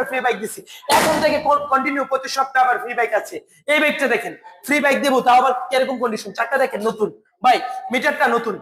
করে free bike দিছি। এখন থেকে কন্টিনিউ প্রতি সপ্তাহে আবার ফ্রি বাইক আছে। এই বাইকটা দেখেন ফ্রি বাইক দেবো তাও আবার কীরকম কন্ডিশন চাকা দেখেন নতুন। ভাই মিটারটা নতুন।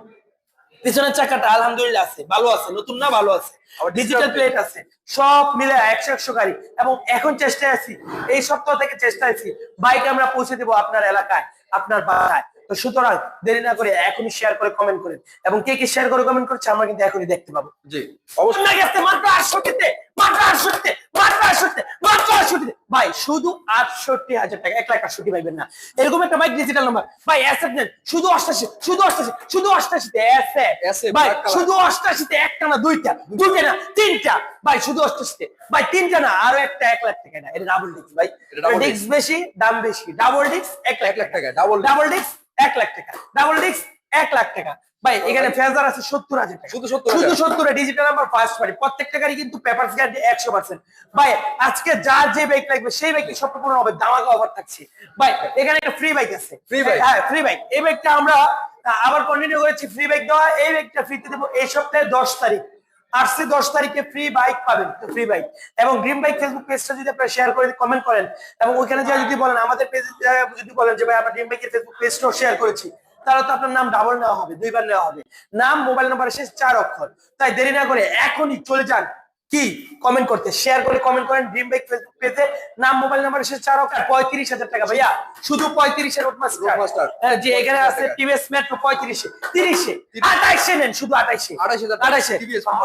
পিছনের চাকাটা আলহামদুলিল্লাহ আছে ভালো আছে। নতুন না ভালো আছে। আবার ডিজিটাল প্লেট আছে। সব মিলে একশো একশো গাড়ি। এবং এখন চেষ্টায় আছি এই সপ্তাহ থেকে চেষ্টায় আছি বাইক আমরা পৌঁছে দেবো আপনার এলাকায় আপনার বাসায়। তো সুতরাং দেরি না করে এখনই শেয়ার করে কমেন্ট করেন। এবং কে কে শেয়ার করে কমেন্ট করছে আমরা কিন্তু এখনই দেখতে পাবো। জি অবশ্যই। গেছে মাত্র আটষট্টিতে মাত্র আটষট্টিতে মাত্র আটষট্টিতে মাত্র আটষট্টিতে। ভাই শুধু আটষট্টি হাজার টাকা এক লাখ আটষট্টি পাইবেন না। এরকম একটা বাইক ডিজিটাল নাম্বার ভাই অ্যাসেট নেন। শুধু অষ্টাশি শুধু অষ্টাশি শুধু অষ্টাশিতে অ্যাসেট ভাই। শুধু অষ্টাশিতে একটা না দুইটা? দুইটা না তিনটা? ভাই শুধু অষ্টাশিতে। ভাই তিনটা না আরও একটা এক লাখ টাকা না। এটা ডাবল ডিস্ক ভাই। ডিস্ক বেশি দাম বেশি। ডাবল ডিস্ক এক লাখ লাখ টাকা ডাবল ডাবল ডিস্ক এক লাখ টাকা। ডাবল ডিস্ক এক লাখ টাকা। ভাই এখানে ফেজার আছে সত্তর হাজার টাকা। শুধু সত্তর শুধু সত্তর ডিজিটাল নাম্বার ফার্স্ট পার্টি প্রত্যেকটা গাড়ি কিন্তু পেপার গ্যারান্টি একশো পার্সেন্ট ভাই আজকে যা যে বাইক লাগবে সেই বাইক সবটা পূরণ হবে দামাকা অফার থাকছে। ভাই এখানে একটা ফ্রি বাইক আছে। Free bike? হ্যাঁ ফ্রি বাইক এই বাইকটা আমরা আবার কন্টিনিউ করেছি ফ্রি বাইক দেওয়া। এই বাইকটা ফ্রিতে দেবো এই সপ্তাহে দশ তারিখ। আসছে দশ তারিখে ফ্রি বাইক পাবেন ফ্রি বাইক এবং গ্রিন বাইক ফেসবুক পেজটা যদি আপনারা শেয়ার করে কমেন্ট করেন, এবং ওইখানে যা যদি বলেন, আমাদের পেজ যদি বলেন যে, ভাই, আমরা গ্রিন বাইকের ফেসবুক পেজটাও শেয়ার করেছি, তাহলে তো আপনার নাম ডাবল নেওয়া হবে, দুইবার নেওয়া হবে। নাম মোবাইল নাম্বার শেষ চার অক্ষর। তাই দেরি না করে এখনই চলে যান কি কমেন্ট করতে? শেয়ার করে কমেন্ট করেন ড্রিম বাইক ফেসবুক পেজে নাম মোবাইল নাম্বার শেষ চার অক্ষর পঁয়ত্রিশ হাজার টাকা। ভাইয়া শুধু Roadmaster। হ্যাঁ, যে এখানে আছে টিভিএস মেট্রো পঁয়ত্রিশে তিরিশে আঠাইশে নেন শুধু আঠাইশে। 28,000 টাকা আঠাইশে।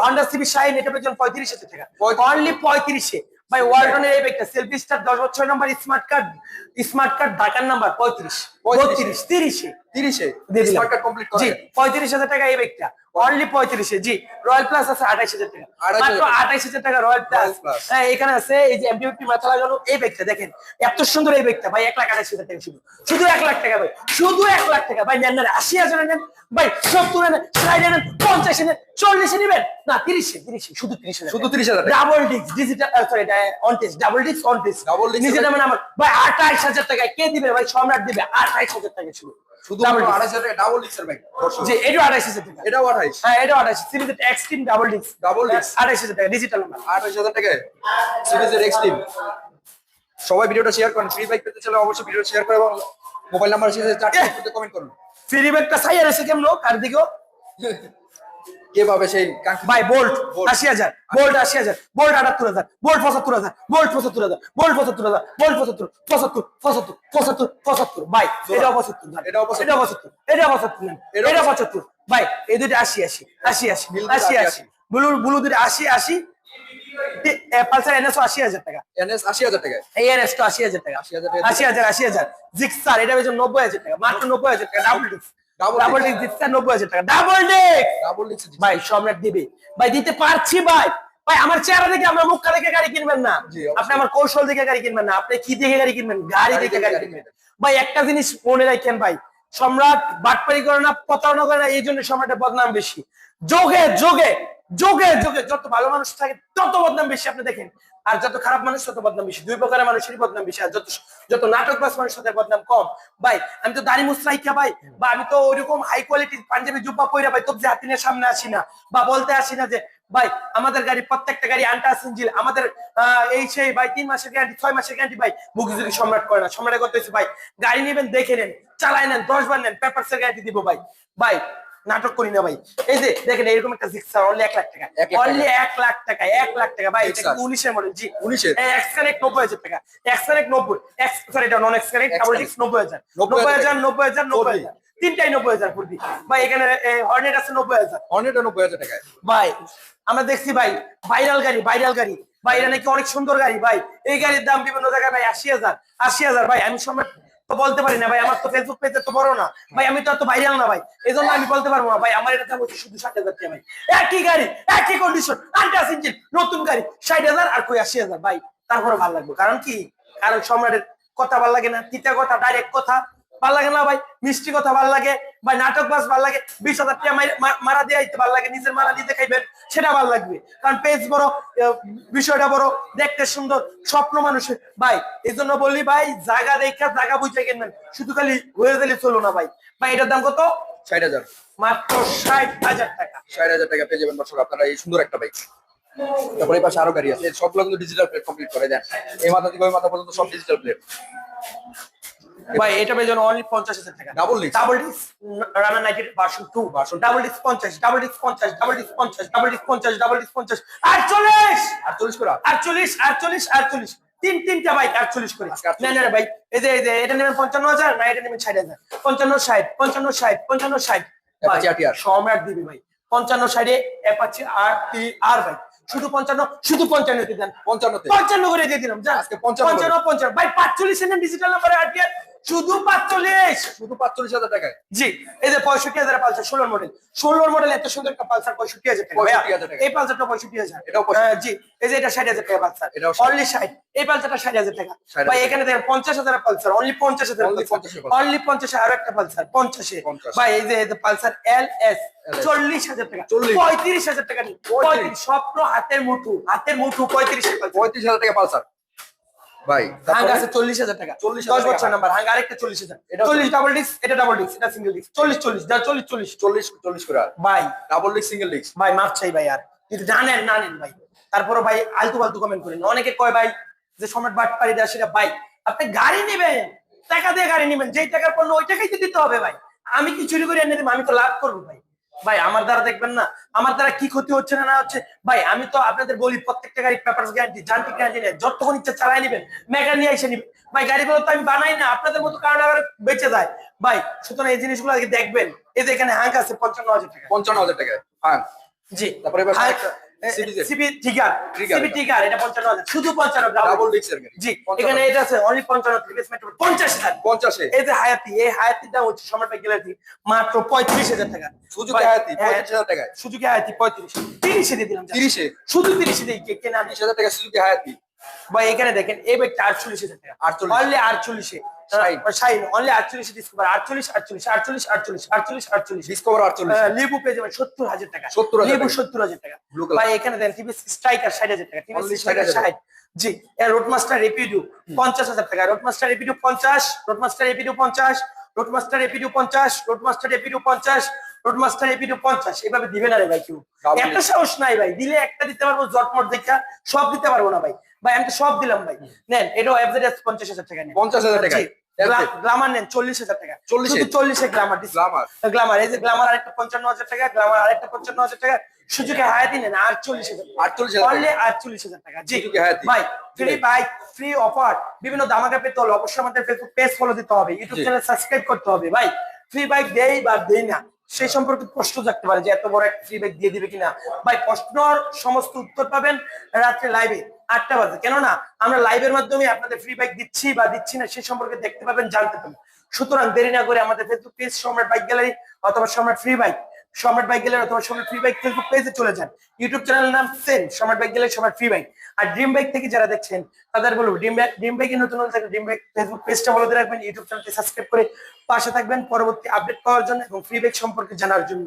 হন্ডা সিবি শাইন এটা পেয়েছেন পঁয়ত্রিশ হাজার টাকা। অনলি পঁয়ত্রিশে। ভাই ওয়ালটনের এই ব্যাগটা সেলফি স্টার দশ বছর number smart card smart card ঢাকার নাম্বার পঁয়ত্রিশ। 35 বত্রিশ তিরিশে। তিরিশে। দিয়ে দিলাম। স্মার্ট কার্ড কমপ্লিট জি পঁয়ত্রিশ হাজার টাকা এই ব্যাগটা অনলি পঁয়ত্রিশে। জি রয়্যাল প্লাস আছে আঠাইশ হাজার টাকা। মাত্র আঠাইশ হাজার টাকা রয়্যাল প্লাস হ্যাঁ এখানে আছে এই যে এমডিপি মাথা লাগানো এই ব্যাগটা দেখেন। এত সুন্দর এই ব্যাগটা ভাই এক লাখ আঠাইশ হাজার টাকা শুধু। শুধু এক লাখ টাকা ভাই। শুধু এক লাখ টাকা। ভাই নেন না আশি হাজার নেন। ভাই সত্তর নেন ষাট নেন পঞ্চাশ নেন চল্লিশে নেবেন? না তিরিশে তিরিশে শুধু তিরিশ শুধু 30,000 টাকা। Double disc digital sorry on test double disc on test নিজে এর নামে আমার ভাই আঠাইশ হাজার টাকা। কে দিবে ভাই? সম্রাট দিবে। আঠাইশ হাজার টাকা শুধু। টাকা ডাবল জি এটাও আঠাইশ হাজার টাকা। এটাও আঠাইশ। হ্যাঁ এটাও আঠাইশ। সিরিজের extreme double disc Double disc। আঠাইশ হাজার টাকা ডিজিটাল নাম্বার হাজার টাকায় সিরিজের এক্সট্রিম সবাই ভিডিওটা শেয়ার করেন। ফ্রি বাইক পেতে চলে অবশ্যই ভিডিও শেয়ার করে এবং মোবাইল নাম্বার শেষে চারটে কমেন্ট করুন। ফ্রি বাইকটা সাইয়ার আছে কেমন কার দিকেও পাবে সেই ভাই বোল্ট আশি হাজার বোল্ট আশি হাজার বোল্ট আটাত্তর হাজার বোল্ট পঁচাত্তর হাজার বোল্ট পঁচাত্তর হাজার বোল্ট পঁচাত্তর হাজার বোল্ট পঁচাত্তর পঁচাত্তর পঁচাত্তর পঁচাত্তর পঁচাত্তর। ভাই এটাও পঁচাত্তর। এটাও পঁচাত্তর। এটাও পঁচাত্তর এটা পঁচাত্তর ভাই এই দুটো আশি আশি আশি আশি আশি আশি, আশি। ব্লু ব্লু দুটো আশি আশি। পালসার এনএসও আশি হাজার টাকা। এনএস আশি হাজার টাকায়? এই এনএস তো আশি হাজার টাকা। 80,000 টাকা। আশি হাজার আশি হাজার। জিক্সার এটা নব্বই হাজার টাকা মাত্র নব্বই হাজার টাকা double disc double. Disc Gixxer নব্বই হাজার টাকা। ডাবল ডিস্ক ডাবল ডিক্স ভাই সম্রাট দিবে। ভাই দিতে পারছি ভাই। ভাই আমার চেহারা দেখে আমার মুখটা দেখে গাড়ি কিনবেন না। আপনি আমার কৌশল দেখে গাড়ি কিনবেন না। আপনি কি দেখে গাড়ি কিনবেন? গাড়ি দেখে গাড়ি কিনবেন। ভাই একটা জিনিস মনে রাখেন ভাই সম্রাট বাটপারি করে না প্রতারণা করে না এই জন্য সম্রাটের বদনাম বেশি। যোগে যোগে। যোগে যোগে যত ভালো মানুষ থাকে, তত বদনাম বেশি আপনি দেখেন। আর যত খারাপ মানুষ, তত বদনাম বেশি। দুই প্রকারের মানুষেরই বদনাম বেশি। আর যত যত নাটক বাস মানুষ তাদের বদনাম কম। ভাই, আমি তো দাড়ি মুসরাইকা ভাই। বা আমি তো ওইরকম হাই কোয়ালিটির পাঞ্জাবি জুব্বা পইরা, ভাই, তবজি হাতিনের সামনে আসি না। বা বলতে আসি না যে, ভাই, আমাদের গাড়ি, প্রত্যেকটা গাড়ি আন্টা সিঞ্জিল আমাদের এই সেই, ভাই, তিন মাসের গ্যারান্টি ছয় মাসের গ্যারান্টি ভাই বুকিজুরি সম্রাট করে না। সম্রাট করতে ভাই, গাড়ি নেবেন, দেখে নেন চালাই নেন, দশ বার নেন পেপারসের গ্যারান্টি দিব, ভাই। ভাই নাটক করি না ভাই। এই যে দেখেন এরকম একটা জিক্সার অনলি এক লাখ টাকা। টাকা। অনলি এক লাখ টাকা এক লাখ টাকা। ভাই এটা। উনিশের মডেল জি। 19 এর? এক্স কানেক্ট নব্বই হাজার টাকা। এক্স কানেক্ট নব্বই সরি এটা নন এক্স কানেক্ট ডাবল X-Connect। নব্বই হাজার। নব্বই হাজার নব্বই হাজার নব্বই। হাজার। তিনটাই নব্বই হাজার পড়বি ভাই এখানে হর্নেট আছে নব্বই হাজার। অনেকটা নব্বই হাজার টাকায়। ভাই আমরা দেখছি ভাই ভাইরাল গাড়ি ভাইরাল গাড়ি। ভাই এটা নাকি অনেক সুন্দর গাড়ি ভাই। এই গাড়ির দাম বিভিন্ন জায়গায় ভাই আশি হাজার। আশি হাজার ভাই আমি সময় তো বলতে পারি না, ভাই, আমার তো ফেসবুক পেজে তো বড় না। ভাই, আমি তো এত ভাইরাল না, ভাই। এই জন্য আমি বলতে পারব না, ভাই, আমার এটা দাম হচ্ছে শুধু ষাট হাজার টাকা, ভাই। একই গাড়ি, একই কন্ডিশন আন্টাস ইঞ্জিন, নতুন গাড়ি, ষাট হাজার আর কই আশি হাজার, ভাই। তারপরে ভালো লাগবে। কারণ কি? কারণ সম্রাটের কথা ভালো লাগে না। তিতা কথা ডাইরেক্ট কথা। ভালো লাগে না ভাই? মিষ্টি কথা ভালো লাগে ভাই নাটক বাস ভালো লাগে বিশ হাজার টাকা মারা দিয়ে আইতে ভালো লাগে নিজের মারা দিতে খাইবেন সেটা ভালো লাগবে। কারণ পেজ বড় বিষয়টা বড় দেখতে সুন্দর স্বপ্ন মানুষের ভাই এই জন্য বললি ভাই জায়গা দেখা জায়গা বুঝে কিনবেন। শুধু খালি হয়ে গেলে চলো না ভাই। ভাই এটার দাম কত? ষাট হাজার। মাত্র ষাট হাজার টাকা। ষাট হাজার টাকা পেয়ে যাবেন দর্শক আপনারা এই সুন্দর একটা বাইক তারপরে পাশে আরও গাড়ি আছে। সবগুলো কিন্তু ডিজিটাল প্লেট কমপ্লিট করে দেন এই মাথা থেকে ওই মাথা পর্যন্ত সব ডিজিটাল প্লেট ভাই এটা পেয়ে যাবেন অনলি পঞ্চাশ হাজার টাকা? Double disc runner নাইটেড version two version double disc পঞ্চাশ ডাবল ডিস্ক পঞ্চাশ ডাবল ডিস্ক পঞ্চাশ ডাবল ডিস্ক পঞ্চাশ ডাবল ডিস্ক পঞ্চাশ। আটচল্লিশ! আটচল্লিশ করা আটচল্লিশ আটচল্লিশ আটচল্লিশ। তিন তিনটা বাইক আটচল্লিশ করে। না না ভাই এই যে এই যে এটা নেবেন পঞ্চান্ন হাজার না এটা নেবেন ষাট হাজার? পঞ্চান্ন ষাট পঞ্চান্ন ষাট পঞ্চান্ন ষাট। সম্রাট দিবি ভাই পঞ্চান্ন ষাটে অ্যাপাচি আর টি আর ভাই শুধু পঞ্চান্ন শুধু পঞ্চান্ন দিয়ে দেন। পঞ্চান্নতে। পঞ্চান্ন করে দিয়ে দিলাম আজকে পঞ্চান্ন পঞ্চান্ন ভাই পাঁচচল্লিশ ডিজিটাল নাম্বারে আটিয়ার শুধু পাঁচচল্লিশ। শুধু পাঁচচল্লিশ হাজার টাকায়? জি এই যে পঁয়ষট্টি হাজার পালসার ষোলোর মডেল ষোলোর মডেল এত সুন্দর একটা পালসার পঁয়ষট্টি হাজার টাকা। ভাইয়া। 65,000 টাকা। এই পালসারটা পঁয়ষট্টি হাজার। এটাও 65 হ্যাঁ, জি এই যে এটা ষাট হাজার টাকা পালসার। 60 অনলি ষাট। এই পালসারটা ষাট হাজার টাকা। 60,000 ভাই এখানে দেখেন পঞ্চাশ হাজার পালসার অনলি পঞ্চাশ হাজার Only 50 অনলি পঞ্চাশে আরও একটা পালসার পঞ্চাশে। 50 ভাই এই যে পালসার এল এস চল্লিশ হাজার টাকা। 40 পঁয়ত্রিশ হাজার টাকা স্বপ্ন হাতের মুঠু। হাতের মুঠু পঁয়ত্রিশ পঁয়ত্রিশ হাজার টাকা পালসার। ভাই তারপরে আছে চল্লিশ হাজার টাকা। 40,000 দশ বছর নাম্বার হাঙ্গ আরেকটা চল্লিশ হাজার। চল্লিশ ডাবল ডিস্ক এটা ডাবল ডিস্ক এটা সিঙ্গেল ডিস্ক চল্লিশ চল্লিশ যা চল্লিশ চল্লিশ। চল্লিশ চল্লিশ করে ভাই। ডাবল ডিস্ক সিঙ্গেল ডিস্ক ভাই মাপ চাই ভাই আর। কিন্তু জানেন না নেন ভাই। তারপরে ভাই আলতু ফালতু কমেন্ট করেন। অনেকে কয় ভাই যে সম্রাট বাটপাড়ি দেয় সেটা ভাই আপনি গাড়ি নেবেন। টাকা দিয়ে গাড়ি নেবেন। যেই টাকার পণ্য ওই টাকাই তো দিতে হবে ভাই। আমি কি চুরি করে এনে দেবো আমি তো লাভ করব ভাই। ভাই আমার দ্বারা দেখবেন না। আমার দ্বারা কি ক্ষতি হচ্ছে না না হচ্ছে? ভাই আমি তো আপনাদের বলি প্রত্যেকটা গাড়ি পেপার গ্যারান্টি যান্ত্রিক গ্যারান্টি নেই যতক্ষণ ইচ্ছা চালাই নেবেন মেগা নিয়ে এসে নিবেন। ভাই গাড়িগুলো তো আমি বানাই না আপনাদের মতো কারণ আবার বেঁচে যায়। ভাই সুতরাং এই জিনিসগুলো আগে দেখবেন। এই যে এখানে হাঁক আছে পঞ্চান্ন হাজার টাকা। পঞ্চান্ন হাজার টাকা। হ্যাঁ। জি। তারপরে সিবি টিকার সিবি। টিকার এটা। পঞ্চান্ন হাজার। শুধু পঞ্চান্ন ডাবল ডিস্কের জি এখানে এটা আছে অনলি পঞ্চান্ন প্রিভিয়াস মেট্রো পঞ্চাশ হাজার। পঞ্চাশে। এই যে হায়াতি এই হায়াতির দাম হচ্ছে সম্রাট গ্যালারি মাত্র পঁয়ত্রিশ হাজার টাকা। সুজুকি হায়াতি হ্যাঁ, টাকা সুজুকি হায়াতি 35 30 এ দিলাম তিরিশে। শুধু তিরিশে দিই কে- কেনা তিরিশ হাজার টাকা সুজুকি হায়াতি। ভাই এখানে দেখেন এই ব্যাগটা আটচল্লিশ হাজার টাকা 48 অনলি আটচল্লিশে অনলি আটচল্লিশে ডিসকাভার আটচল্লিশ আটচল্লিশ আটচল্লিশ আটচল্লিশ আটচল্লিশ আটচল্লিশ। ডিসকভার আটচল্লিশ। লেবু পেয়ে যাবেন সত্তর হাজার টাকা। 70,000 লেবু সত্তর হাজার টাকা। ভাই এখানে দেন টিভিএস স্ট্রাইকার ষাট হাজার টাকা টিভিএস স্ট্রাইকার ষাট জি রোড মাস্টার পঞ্চাশ হাজার টাকা রোড মাস্টার রেপিডিও পঞ্চাশ রোড মাস্টার রেপিডিও পঞ্চাশ রেপিডিও পঞ্চাশ। এভাবে দিবে না রে ভাই কেউ। একটা সাহস নাই ভাই দিলে একটা দিতে পারব জটমট দেখা সব দিতে পারব না ভাই। ভাই আমি তো সব দিলাম ভাই। নেন এটাও এফজেড পঞ্চাশ হাজার টাকা নেন। পঞ্চাশ হাজার গ্লামার নেন চল্লিশ হাজার টাকা। 40 শুধু চল্লিশে গ্লামার গ্লামার গ্লামার এই যে গ্লামার আরেকটা পঞ্চান্ন হাজার টাকা গ্লামার আরেকটা পঞ্চান্ন হাজার টাকা সুযোগে হায়াতি নেন আটচল্লিশ হাজার আটচল্লিশ হাজার অনলি আটচল্লিশ হাজার টাকা জি। ভাই ফ্রি বাইক ফ্রি অফার বিভিন্ন দামাকা পেতে হলে অবশ্যই আমাদের ফেসবুক পেজ ফলো দিতে হবে ইউটিউব জি। চ্যানেল সাবস্ক্রাইব করতে হবে ভাই। ফ্রি বাইক দেই বা দেই না সেই সম্পর্কে প্রশ্ন থাকতে পারে যে এত বড় একটা ফ্রি বাইক দিয়ে দিবে কিনা। ভাই প্রশ্নর সমস্ত উত্তর পাবেন রাত্রে লাইভে আটটা বাজে। কেননা আমরা লাইভের মাধ্যমে আপনাদের ফ্রি বাইক দিচ্ছি বা দিচ্ছি না সেই সম্পর্কে দেখতে পাবেন, জানতে পাবেন। সুতরাং দেরি না করে আমাদের Facebook page Samrat bike gallery অথবা Samrat free bike Samrat bike gallery অথবা সম্রাট ফ্রি বাইক ফেসবুক পেজে চলে যান। ইউটিউব চ্যানেল নাম same Samrat bike gallery Samrat free bike আর ড্রিম বাইক থেকে যারা দেখছেন, তাদের বলব ড্রিম বাইক ড্রিম বাইকে নতুন নতুন থাকলে ড্রিম বাইক ফেসবুক পেজটা ফলো দিয়ে রাখবেন ইউটিউব চ্যানেলটি সাবস্ক্রাইব করে পাশে থাকবেন, পরবর্তী আপডেট পাওয়ার জন্য এবং ফ্রি বাইক সম্পর্কে জানার জন্য।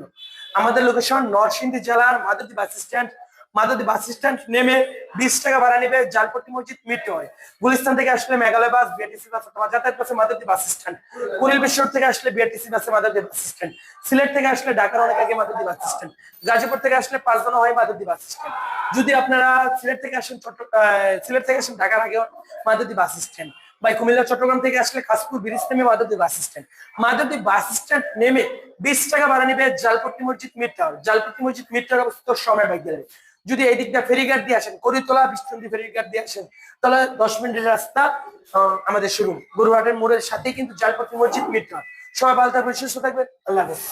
আমাদের লোকেশন নরসিংদী জেলার মাদুদি বাস স্ট্যান্ড মাদুদি বাস স্ট্যান্ড নেমে বিশ টাকা ভাড়া নেবে জালপট্টি মসজিদ মিটে হয় গুলিস্তান থেকে আসলে মেঘালয় বাস বিআরটিসি বাস অথবা যাতায়াত বাসে মাদুদি বাস স্ট্যান্ড কুড়িল বিশ্বর থেকে আসলে বিআরটিসি বাসে মাদুদি বাস স্ট্যান্ড সিলেট থেকে আসলে ঢাকার অনেক আগে মাদুদি বাস স্ট্যান্ড গাজীপুর থেকে আসলে পাঁচজনা হয় মাদুদি বাস স্ট্যান্ড যদি আপনারা সিলেট থেকে আসেন সিলেট থেকে আসেন ঢাকার আগে মাদুদি বাস স্ট্যান্ড বা কুমিল্লা, চট্টগ্রাম থেকে আসলে কাশপুর ব্রিজ নেমে মাদুদি বাস স্ট্যান্ড মাদুদি বাস স্ট্যান্ড নেমে বিশ টাকা ভাড়া নেবে জালপট্টি মসজিদ মিড টাওয়ার জালপট্টি মসজিদ মিড টাওয়ার অবস্থিত সময় বাইক যদি এই দিকটা ফেরিঘাট দিয়ে আসেন, করিতলা বিষ্ণুন্দী ফেরিঘাট দিয়ে আসেন, তাহলে দশ মিনিটের রাস্তা আমাদের শুরু গুরুহাটের মোড়ের সাথেই কিন্তু জালপথি মসজিদ মিড সবাই ভালো থাকবেন, সুস্থ থাকবেন। আল্লাহ হাফেজ।